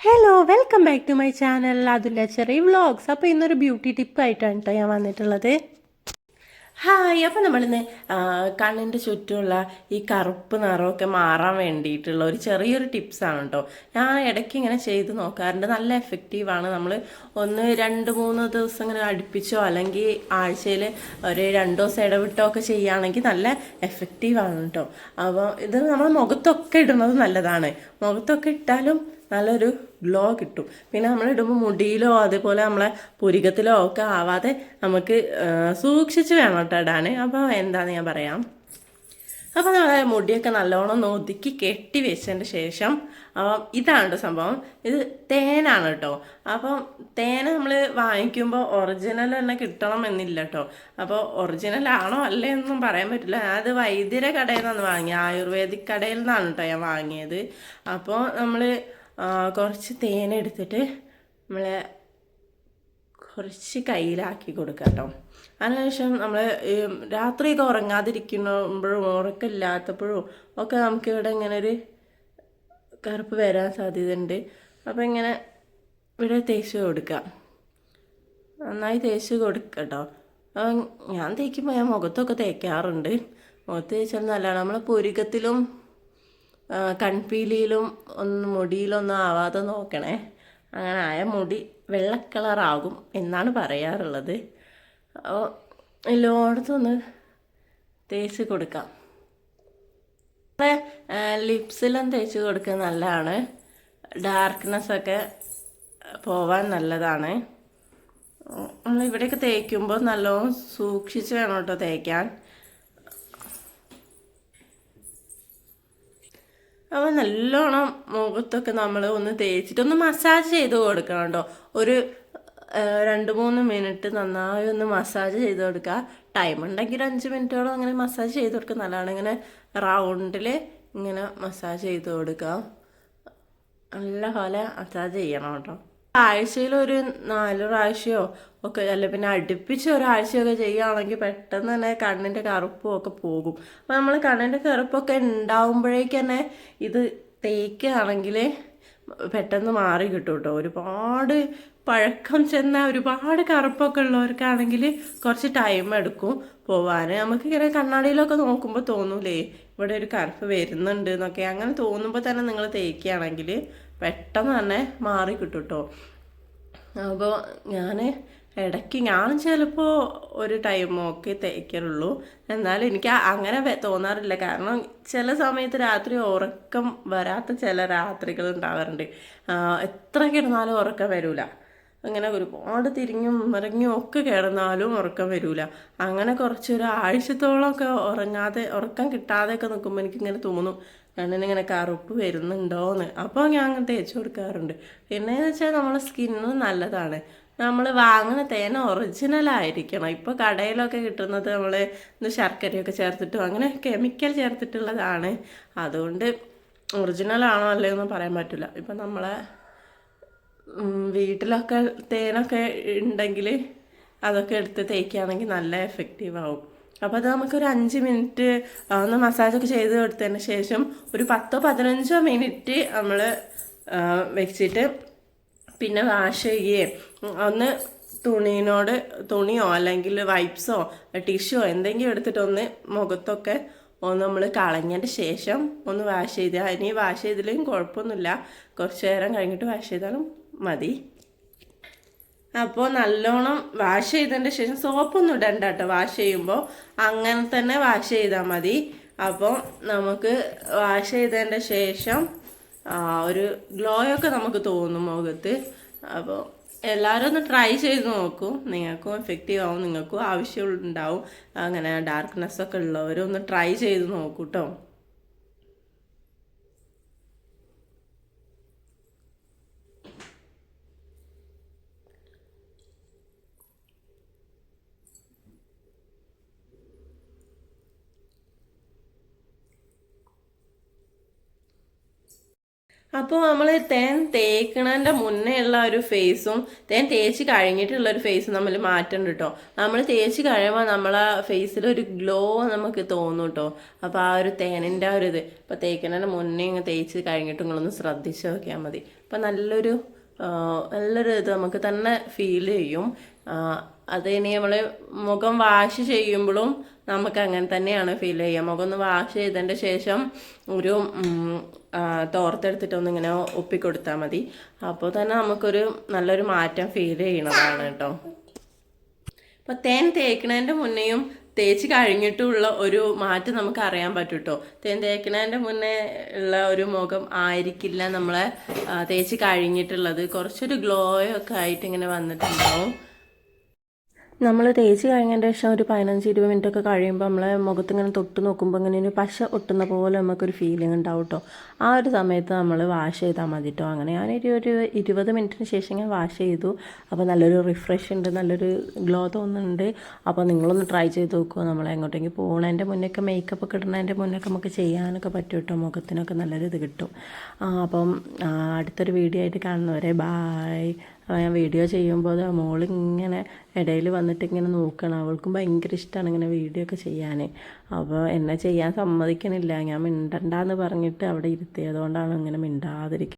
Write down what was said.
Hello welcome back to my channel അതുല്ല ചെറിയ vlogs അപ്പോൾ ഇന്നൊരു ബ്യൂട്ടി ടിപ്പ് ആയിട്ടാണ് കേട്ടോ ഞാൻ വന്നിട്ടുള്ളത്. ഹായ് അപ്പോൾ നമ്മളിന്ന് കണ്ണിന്റെ ചുറ്റുമുള്ള ഈ കറുപ്പ് നിറമൊക്കെ മാറാൻ വേണ്ടിയിട്ടുള്ള ഒരു ചെറിയൊരു ടിപ്സാണ് കേട്ടോ ഞാൻ ഇടയ്ക്ക് ഇങ്ങനെ ചെയ്ത് നോക്കാറുണ്ട്. നല്ല എഫക്റ്റീവാണ് നമ്മൾ ഒന്ന് രണ്ട് മൂന്ന് ദിവസം ഇങ്ങനെ അടുപ്പിച്ചോ അല്ലെങ്കിൽ ആഴ്ചയിൽ ഒരു രണ്ട് ദിവസം ഇടവിട്ടോ ഒക്കെ ചെയ്യുകയാണെങ്കിൽ നല്ല എഫക്റ്റീവാണ് കേട്ടോ അപ്പോൾ ഇത് നമ്മൾ മുഖത്തൊക്കെ ഇടുന്നത് നല്ലതാണ്. മുഖത്തൊക്കെ ഇട്ടാലും നല്ലൊരു ഗ്ലോ കിട്ടും. പിന്നെ നമ്മൾ ഇടുമ്പോൾ മുടിയിലോ അതുപോലെ നമ്മളെ പുരികത്തിലോ ഒക്കെ ആവാതെ നമുക്ക് സൂക്ഷിച്ച് വേണം കേട്ടോ ഇടാൻ അപ്പോൾ എന്താണെന്ന് ഞാൻ പറയാം. അപ്പോൾ നമ്മളെ മുടിയൊക്കെ നല്ലോണം ഒതുക്കി കെട്ടി വെച്ചതിന്റെ ശേഷം അപ്പം ഇതാണ് സംഭവം. ഇത് തേനാണ് കേട്ടോ. അപ്പം തേൻ നമ്മൾ വാങ്ങിക്കുമ്പോൾ ഒറിജിനൽ തന്നെ കിട്ടണം എന്നില്ല കേട്ടോ. അപ്പോൾ ഒറിജിനൽ ആണോ അല്ലേ എന്നൊന്നും പറയാൻ പറ്റില്ല. അത് വൈദ്യര കടയിൽ നിന്നാണ് വാങ്ങിയത്. ആയുർവേദിക് കടയിൽ നിന്നാണ് കേട്ടോ ഞാൻ വാങ്ങിയത്. അപ്പോൾ നമ്മൾ കുറച്ച് തേൻ എടുത്തിട്ട് നമ്മളെ കുറച്ച് കയ്യിലാക്കി കൊടുക്കുക കേട്ടോ. അതിനുശേഷം നമ്മൾ രാത്രിയൊക്കെ ഉറങ്ങാതിരിക്കുമ്പോഴും ഉറക്കമില്ലാത്തപ്പോഴും ഒക്കെ നമുക്ക് ഇവിടെ ഇങ്ങനെ ഒരു കറുപ്പ് വരാൻ സാധ്യതയുണ്ട്. അപ്പോൾ ഇങ്ങനെ ഇവിടെ തേച്ച് കൊടുക്കുക നന്നായി തേച്ച് കൊടുക്കുക കേട്ടോ. ഞാൻ തേക്കുമ്പോൾ ഞാൻ മുഖത്തൊക്കെ തേക്കാറുണ്ട്. മുഖത്ത് തേച്ചാൽ നല്ലതാണ്. നമ്മളെ പുരുക്കത്തിലും കൺപീലിയിലും ഒന്ന് മുടിയിലൊന്നും ആവാതെ നോക്കണേ. അങ്ങനെ ആയ മുടി വെള്ള കളറാകും എന്നാണ് പറയാറുള്ളത്. അപ്പോൾ എല്ലായിടത്തൊന്ന് തേച്ച് കൊടുക്കാം. ലിപ്സിലും തേച്ച് കൊടുക്കുന്നത് നല്ലതാണ്. ഡാർക്ക്നെസ് ഒക്കെ പോവാൻ നല്ലതാണ്. നമ്മളിവിടെയൊക്കെ തേക്കുമ്പോൾ നല്ലോണം സൂക്ഷിച്ച് വേണം കേട്ടോ തേക്കാൻ. അപ്പോൾ നല്ലോണം മുഖത്തൊക്കെ നമ്മൾ ഒന്ന് തേച്ചിട്ട് ഒന്ന് മസാജ് ചെയ്ത് കൊടുക്കണം കേട്ടോ. ഒരു രണ്ട് മൂന്ന് മിനിറ്റ് നന്നായി ഒന്ന് മസാജ് ചെയ്ത് കൊടുക്കുക. ടൈം ഉണ്ടെങ്കിൽ അഞ്ച് മിനിറ്റോളം അങ്ങനെ മസാജ് ചെയ്ത് കൊടുക്കുക. നല്ലതാണ് ഇങ്ങനെ റൗണ്ടിൽ ഇങ്ങനെ മസാജ് ചെയ്ത് കൊടുക്കുക. നല്ല പോലെ മസാജ് ചെയ്യണം കേട്ടോ. ആഴ്ചയിൽ ഒരു നാല് പ്രാവശ്യമോ ഒക്കെ അല്ല പിന്നെ അടുപ്പിച്ച് ഒരാഴ്ചയൊക്കെ ചെയ്യുകയാണെങ്കിൽ പെട്ടെന്ന് തന്നെ കണ്ണിന്റെ കറുപ്പും ഒക്കെ പോകും. അപ്പോൾ നമ്മൾ കണ്ണിന്റെ കറുപ്പൊക്കെ ഉണ്ടാവുമ്പോഴേക്ക് തന്നെ ഇത് തേക്കുകയാണെങ്കിൽ പെട്ടെന്ന് മാറി കിട്ടും കേട്ടോ. ഒരുപാട് പഴക്കം ചെന്ന ഒരുപാട് കറുപ്പൊക്കെ ഉള്ളവർക്കാണെങ്കിൽ കുറച്ച് ടൈം എടുക്കും പോവാൻ. നമുക്ക് ഇങ്ങനെ കണ്ണാടിയിലൊക്കെ നോക്കുമ്പോൾ തോന്നൂലേ ഇവിടെ ഒരു കറുപ്പ് വരുന്നുണ്ട് എന്നൊക്കെ. അങ്ങനെ തോന്നുമ്പോൾ തന്നെ നിങ്ങൾ തേക്കുകയാണെങ്കിൽ പെട്ടെന്ന് തന്നെ മാറി കിട്ടും കേട്ടോ അപ്പോൾ ഞാൻ ഇടയ്ക്ക് ഞാൻ ചിലപ്പോൾ ഒരു ടൈമൊക്കെ തേക്കാറുള്ളൂ എന്നാലും എനിക്ക് അങ്ങനെ തോന്നാറില്ല. കാരണം ചില സമയത്ത് രാത്രി ഉറക്കം വരാത്ത ചില രാത്രികൾ ഉണ്ടാവാറുണ്ട്. എത്ര കിടന്നാലും ഉറക്കം വരില്ല അങ്ങനെ ഒരുപാട് തിരിഞ്ഞും മറിഞ്ഞും ഒക്കെ കിടന്നാലും ഉറക്കം വരില്ല അങ്ങനെ കുറച്ചൊരു ആഴ്ചത്തോളമൊക്കെ ഉറങ്ങാതെ ഉറക്കം കിട്ടാതെയൊക്കെ നിൽക്കുമ്പോൾ എനിക്കിങ്ങനെ തോന്നും. കണ്ണിനിങ്ങനെ കറുപ്പ് വരുന്നുണ്ടോയെന്ന് അപ്പോൾ ഞാൻ അങ്ങനെ തേച്ച് കൊടുക്കാറുണ്ട്. പിന്നെ എന്ന് വെച്ചാൽ നമ്മളെ സ്കിന്നും നല്ലതാണ്. നമ്മൾ വാങ്ങുന്ന തേൻ ഒറിജിനൽ ആയിരിക്കണം. ഇപ്പോൾ കടയിലൊക്കെ കിട്ടുന്നത് നമ്മൾ ശർക്കരയൊക്കെ ചേർത്തിട്ടും അങ്ങനെ കെമിക്കൽ ചേർത്തിട്ടുള്ളതാണ്. അതുകൊണ്ട് ഒറിജിനൽ ആണോ അല്ലേ ഒന്നും പറയാൻ പറ്റില്ല ഇപ്പം നമ്മളെ വീട്ടിലൊക്കെ തേനൊക്കെ ഉണ്ടെങ്കിൽ അതൊക്കെ എടുത്ത് തേക്കുകയാണെങ്കിൽ നല്ല എഫക്റ്റീവ് ആവും. അപ്പോൾ അത് നമുക്കൊരു അഞ്ച് മിനിറ്റ് ഒന്ന് മസാജൊക്കെ ചെയ്ത് കൊടുത്തതിന് ശേഷം ഒരു പത്തോ പതിനഞ്ചോ മിനിറ്റ് നമ്മൾ വെച്ചിട്ട് പിന്നെ വാഷ് ചെയ്യുകയും ഒന്ന് തുണീനോട് തുണിയോ അല്ലെങ്കിൽ വൈപ്സോ ടിഷ്യോ എന്തെങ്കിലും എടുത്തിട്ടൊന്ന് മുഖത്തൊക്കെ ഒന്ന് നമ്മൾ കളഞ്ഞതിന്റെ ശേഷം ഒന്ന് വാഷ് ചെയ്ത് ഇനി വാഷ് ചെയ്തില്ലെങ്കിൽ കുഴപ്പമൊന്നുമില്ല. കുറച്ച് നേരം കഴിഞ്ഞിട്ട് വാഷ് ചെയ്താലും മതി. അപ്പോൾ നല്ലോണം വാഷ് ചെയ്തതിന്റെ ശേഷം സോപ്പൊന്നും ഇടണ്ട കേട്ടോ വാഷ് ചെയ്യുമ്പോൾ അങ്ങനെ തന്നെ വാഷ് ചെയ്താൽ മതി. അപ്പോൾ നമുക്ക് വാഷ് ചെയ്തതിന്റെ ശേഷം ഒരു ഒക്കെ നമുക്ക് തോന്നും മുഖത്ത്. അപ്പോൾ എല്ലാവരും ഒന്ന് ട്രൈ ചെയ്ത് നോക്കൂ. നിങ്ങൾക്കും എഫക്റ്റീവ് ആവും നിങ്ങൾക്കും ആവശ്യമുണ്ടാവും. അങ്ങനെ ഡാർക്ക്നെസ് ഒക്കെ ഉള്ളവരും ഒന്ന് ട്രൈ ചെയ്ത് നോക്കൂ കേട്ടോ അപ്പോൾ നമ്മൾ തേൻ തേക്കണതിന്റെ മുന്നേ ഉള്ള ഒരു ഫേസും തേൻ തേച്ച് കഴിഞ്ഞിട്ടുള്ള ഒരു ഫേസും നമ്മൾ മാറ്റണം കേട്ടോ നമ്മൾ തേച്ച് കഴിയുമ്പോൾ നമ്മളെ ഫേസിൽ ഒരു ഗ്ലോ നമുക്ക് തോന്നും കേട്ടോ അപ്പോൾ ആ ഒരു തേനിന്റെ ഒരു ഇത്. ഇപ്പോൾ തേക്കണതിന്റെ മുന്നേ ഇങ്ങനെ തേച്ച് കഴിഞ്ഞിട്ട് നിങ്ങളൊന്ന് ശ്രദ്ധിച്ച് നോക്കിയാൽ മതി. അപ്പോൾ നല്ലൊരു നല്ലൊരു ഇത് നമുക്ക് തന്നെ ഫീൽ ചെയ്യും. ആ, അത് ഇനി നമ്മൾ മുഖം വാഷ് ചെയ്യുമ്പോഴും നമുക്ക് അങ്ങനെ തന്നെയാണ് ഫീൽ ചെയ്യുക. മുഖം ഒന്ന് വാഷ് ചെയ്തതിന്റെ ശേഷം ഒരു ഉം, ആ, തോർത്തെടുത്തിട്ട് ഒന്ന് ഇങ്ങനെ ഒപ്പിക്കൊടുത്താൽ മതി. അപ്പോൾ തന്നെ നമുക്കൊരു നല്ലൊരു മാറ്റം ഫീൽ ചെയ്യണതാണ് കേട്ടോ. അപ്പോൾ തേൻ തേക്കണതിന്റെ മുന്നേയും തേച്ച് കഴിഞ്ഞിട്ടുള്ള ഒരു മാറ്റം നമുക്ക് അറിയാൻ പറ്റും തേൻ തേക്കണതിന്റെ മുന്നേ ഉള്ള ഒരു മുഖം ആയിരിക്കില്ല നമ്മളെ തേച്ച് കഴിഞ്ഞിട്ടുള്ളത്. കുറച്ചൊരു ഗ്ലോയൊക്കെ ആയിട്ട് ഇങ്ങനെ വന്നിട്ടുണ്ടാവും. നമ്മൾ തേച്ച് കഴിഞ്ഞതിന്റെ ശേഷം ഒരു പതിനഞ്ച് ഇരുപത് മിനിറ്റ് ഒക്കെ കഴിയുമ്പോൾ നമ്മളെ മുഖത്ത് ഇങ്ങനെ തൊട്ട് നോക്കുമ്പോൾ ഇങ്ങനെ ഒരു പശ ഒട്ടുന്ന പോലെ നമുക്കൊരു ഫീലിംഗ് ഉണ്ടാവും കേട്ടോ ആ ഒരു സമയത്ത് നമ്മൾ വാഷ് ചെയ്താൽ മതി കേട്ടോ അങ്ങനെ ഞാനൊരു ഒരു ഇരുപത് മിനിറ്റിന് ശേഷം ഞാൻ വാഷ് ചെയ്തു. അപ്പോൾ നല്ലൊരു റിഫ്രഷ് ഉണ്ട് നല്ലൊരു ഗ്ലോ തോന്നുന്നുണ്ട്. അപ്പോൾ നിങ്ങളൊന്ന് ട്രൈ ചെയ്ത് നോക്കുമോ നമ്മൾ എങ്ങോട്ടെങ്കിൽ പോകണതിന്റെ മുന്നൊക്കെ മേക്കപ്പ് ഒക്കെ ഇടുന്നതിന്റെ മുന്നൊക്കെ നമുക്ക് ചെയ്യാനൊക്കെ പറ്റും കേട്ടോ മുഖത്തിനൊക്കെ നല്ലൊരു ഇത് കിട്ടും അപ്പം അടുത്തൊരു വീഡിയോ ആയിട്ട് കാണുന്നവരെ ബായ് ആ, ഞാൻ വീഡിയോ ചെയ്യുമ്പോൾ ആ മോൾ ഇങ്ങനെ ഇടയിൽ വന്നിട്ട് ഇങ്ങനെ നോക്കണം. അവൾക്കും ഭയങ്കര ഇഷ്ടമാണ് ഇങ്ങനെ വീഡിയോ ഒക്കെ ചെയ്യാൻ അപ്പോൾ എന്നെ ചെയ്യാൻ സമ്മതിക്കണില്ല. ഞാൻ മിണ്ടണ്ടെന്ന് പറഞ്ഞിട്ട് അവിടെ ഇരുത്തിയതുകൊണ്ടാണ് ഇങ്ങനെ മിണ്ടാതിരിക്കുന്നത്